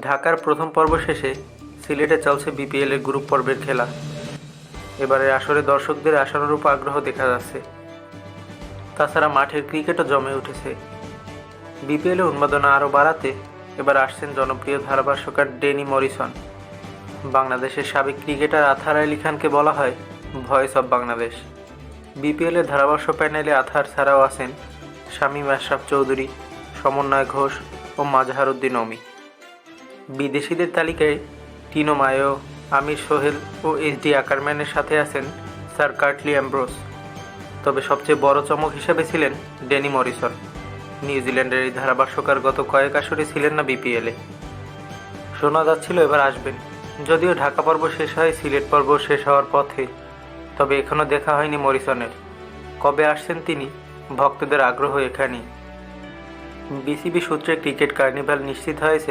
ঢাকার প্রথম পর্ব শেষে সিলেটে চলছে বিপিএল এর গ্রুপ পর্বের খেলা। এবারে আসরে দর্শকদের আশানুরূপ আগ্রহ দেখা যাচ্ছে। তাছাড়া মাঠের ক্রিকেটও জমে উঠেছে। বিপিএলে উন্মাদনা আরও বাড়াতে এবার আসছেন জনপ্রিয় ধারাভাষ্যকার ডেনি মরিসন। বাংলাদেশের সাবেক ক্রিকেটার আথার আলী খানকে বলা হয় ভয়েস অব বাংলাদেশ। বিপিএলের ধারাভাষ্য প্যানেলে আথার ছাড়াও আছেন শামীম আশরাফ চৌধুরী, সমন্বয় ঘোষ ও মাজহার উদ্দিন অমি। বিদেশিদের তালিকায় টিনো মায়ো, আমির সোহেল ও এস ডি আকারম্যানের সাথে আছেন স্যার কার্টলি অ্যাম্ব্রোস। তবে সবচেয়ে বড় চমক হিসেবে ছিলেন ডেনি মরিসন। নিউজিল্যান্ডের এই ধারাভাষ্যকার গত কয়েক আসরে ছিলেন না বিপিএলে। শোনা যাচ্ছিল এবার আসবেন। যদিও ঢাকা পর্ব শেষ হয়, সিলেট পর্ব শেষ হওয়ার পথে। তবে এখনও দেখা হয়নি মরিসনের। কবে আসছেন তিনি? ভক্তদের আগ্রহ এখানেই। বিসিবি সূত্রে ক্রিকেট কার্নিভাল নিশ্চিত হয়েছে।